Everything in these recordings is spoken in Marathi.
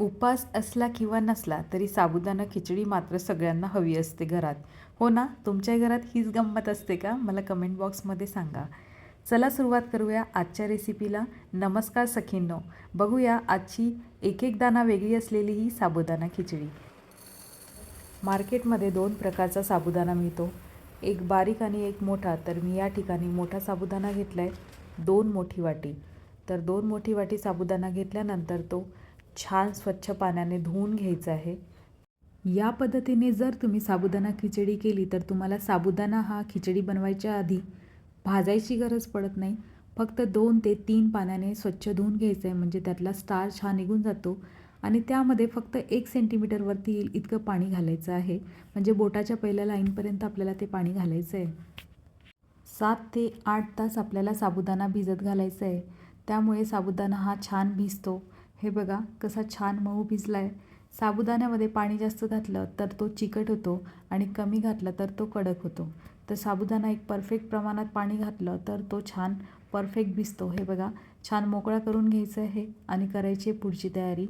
उपास असला किंवा नसला तरी साबुदाणा खिचडी मात्र सगळ्यांना हवी असते घरात. हो ना? तुमच्या घरात हीच गंमत असते का? मला कमेंट बॉक्समध्ये सांगा. चला सुरुवात करूया आजच्या रेसिपीला नमस्कार सखींनो. बघूया आजची एक एक दाना वेगळी असलेली ही साबुदाणा खिचडी. मार्केटमध्ये दोन प्रकारचा साबुदाणा मिळतो. एक बारीक आणि एक मोठा. तर मी या ठिकाणी मोठा साबुदाणा घेतला आहे दोन मोठी वाटी. तर दोन मोठी वाटी साबुदाणा घेतल्यानंतर तो छान स्वच्छ पाण्याने धुवून घ्यायचं आहे. या पद्धतीने जर तुम्ही साबुदाणा खिचडी केली तर तुम्हाला साबुदाणा हा खिचडी बनवायच्या आधी भाजायची गरज पडत नाही. फक्त दोन ते तीन पाण्याने स्वच्छ धुवून घ्यायचं आहे म्हणजे त्यातला स्टार्च हा निघून जातो. आणि त्यामध्ये फक्त एक सेंटीमीटरवरती येईल इतकं पाणी घालायचं आहे. म्हणजे बोटाच्या पहिल्या लाईनपर्यंत आपल्याला ते पाणी घालायचं आहे सात ते आठ तास आपल्याला साबुदाणा भिजत घालायचा आहे त्यामुळे साबुदाणा हा छान भिजतो. हे बघा कसा छान मऊ भिजला आहे साबुदाण्यामध्ये पाणी जास्त घातलं तर तो चिकट होतो आणि कमी घातलं तर तो कडक होतो. तर साबुदाणा एक परफेक्ट प्रमाणात पाणी घातलं तर तो छान परफेक्ट भिजतो. हे बघा छान मोकळा करून घ्यायचं आहे आणि करायची आहे पुढची तयारी.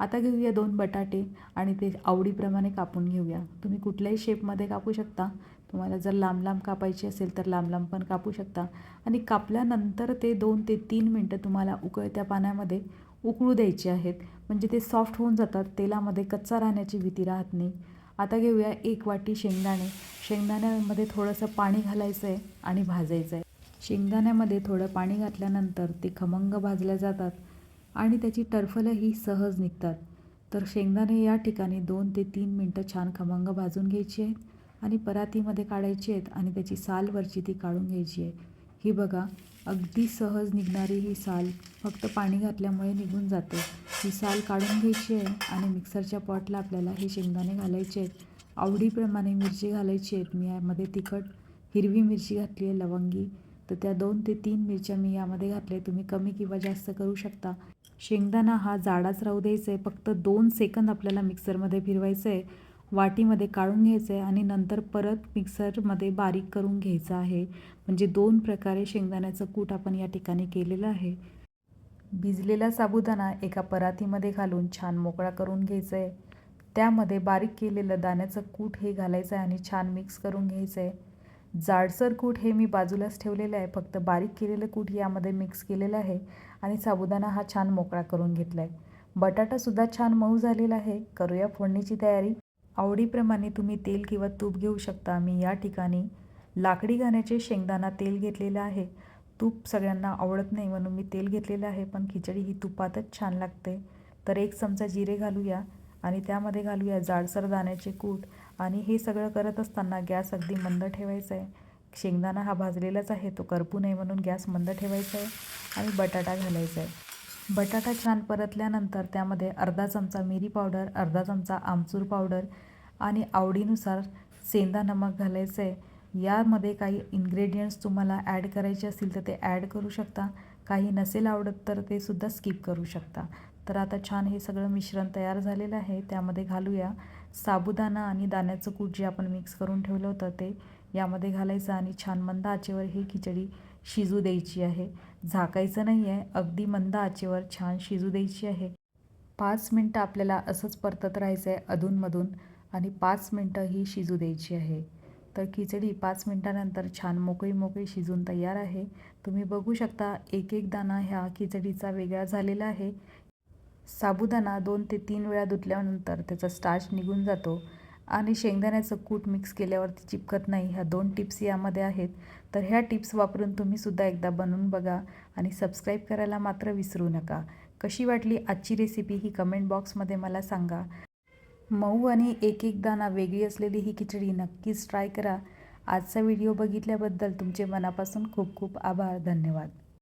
आता घेऊया दोन बटाटे आणि ते आवडीप्रमाणे कापून घेऊया. तुम्ही कुठल्याही शेपमध्ये कापू शकता. तुम्हाला जर लांब लांब कापायची असेल तर लांब लांब पण कापू शकता. आणि कापल्यानंतर ते दोन ते तीन मिनटं तुम्हाला उकळत्या पाण्यामध्ये उकळू द्यायचे आहेत. म्हणजे ते सॉफ्ट होऊन जातात. तेलामध्ये कच्चा राहण्याची भीती राहत नाही. आता घेऊया एक वाटी शेंगदाणे. शेंगदाण्यामध्ये थोडंसं पाणी घालायचं आहे आणि भाजायचं आहे शेंगदाण्यामध्ये थोडं पाणी घातल्यानंतर ते खमंग भाजल्या जातात आणि त्याची टरफलंही सहज निघतात. तर शेंगदाणे या ठिकाणी दोन ते तीन मिनटं छान खमंग भाजून घ्यायची आहेत आणि परातीमध्ये काढायची आहेत आणि त्याची सालवरची ती काढून घ्यायची आहे. ही बघा अगदी सहज निघणारी ही साल फक्त पाणी घातल्यामुळे निघून जाते. ही साल काढून घ्यायची आहे आणि मिक्सरच्या पॉटला आपल्याला हे शेंगदाणे घालायचे आहेत. आवडीप्रमाणे मिरची घालायची आहेत. मी यामध्ये तिखट हिरवी मिरची घातली आहे लवंगी. तर त्या दोन ते तीन मिरच्या मी यामध्ये घातल्या तुम्ही कमी किंवा जास्त करू शकता. शेंगदाणा हा जाडाच राहू द्यायचा आहे. फक्त दोन सेकंद आपल्याला मिक्सरमध्ये फिरवायचं आहे. वाटीमध्ये काढून घ्यायचं आहे आणि नंतर परत मिक्सरमध्ये बारीक करून घ्यायचं आहे. म्हणजे दोन प्रकारे शेंगदाण्याचं कूट आपण या ठिकाणी केलेलं आहे. भिजलेला साबुदाणा एका परातीमध्ये घालून छान मोकळा करून घ्यायचं आहे त्यामध्ये बारीक केलेलं दाण्याचं कूट हे घालायचं आहे आणि छान मिक्स करून घ्यायचं आहे जाडसर कूट हे मी बाजूलाच ठेवलेलं आहे. फक्त बारीक केलेलं कूट यामध्ये मिक्स केलेलं आहे आणि साबुदाणा हा छान मोकळा करून घेतला आहे बटाटासुद्धा छान मऊ झालेला आहे. करूया फोडणीची तयारी. आवडीप्रमाणे तुम्ही तेल किंवा तूप घेऊ शकता. मी या ठिकाणी लाकडी घाण्याचे शेंगदाणा तेल घेतलेलं आहे. तूप सगळ्यांना आवडत नाही म्हणून मी तेल घेतलेलं आहे पण खिचडी ही तुपातच छान लागते. तर एक चमचा जिरे घालूया आणि त्यामध्ये घालूया जाडसर दाण्याचे कूट आणि हे सगळं करत असताना गॅस अगदी मंद ठेवायचा आहे. शेंगदाणा हा भाजलेलाच आहे तो करपू नये म्हणून गॅस मंद ठेवायचा आहे आणि बटाटा घालायचा आहे. बटाटा छान परतल्यानंतर त्यामध्ये अर्धा चमचा मिरी पावडर अर्धा चमचा आमचूर पावडर आणि आवडीनुसार सेंदा नमक घालायचं. आहे यामध्ये काही इन्ग्रेडियंट्स तुम्हाला ॲड करायचे असतील तर ते ॲड करू शकता. काही नसेल आवडत तर ते सुद्धा स्किप करू शकता. तर आता छान हे सगळं मिश्रण तयार झालेलं आहे. त्यामध्ये घालूया साबुदाणा आणि दाण्याचं कूट जे आपण मिक्स करून ठेवलं होतं ते. यामध्ये घालायचं आणि छान मंद आचेवर ही खिचडी शिजू द्यायची आहे. झाकायचं नाही आहे अगदी मंद आचेवर छान शिजू द्यायची आहे. पाच मिनटं आपल्याला असंच परतत राहायचं आहे अधूनमधून आणि पाच मिनटं ही शिजू द्यायची आहे. तर खिचडी पाच मिनटानंतर छान मोकळी मोकळी शिजून तयार आहे. तुम्ही बघू शकता एक एक दाणा ह्या खिचडीचा वेगळा झालेला आहे. साबुदाणा दोन ते तीन वेळा धुतल्यानंतर त्याचा स्टार्च निघून जातो. आणि शेंगदाण्याचं कूट मिक्स केल्यावरती चिपकत नाही. ह्या दोन टिप्स यामध्ये आहेत. तर ह्या टिप्स वापरून तुम्हीसुद्धा एकदा बनवून बघा आणि सबस्क्राईब करायला मात्र विसरू नका. कशी वाटली आजची रेसिपी ही कमेंट बॉक्समध्ये मला सांगा. मऊ आणि एक एक दाना वेगळी असलेली ही खिचडी नक्कीच ट्राय करा. आजचा व्हिडिओ बघितल्याबद्दल तुमचे मनापासून खूप खूप आभार. धन्यवाद.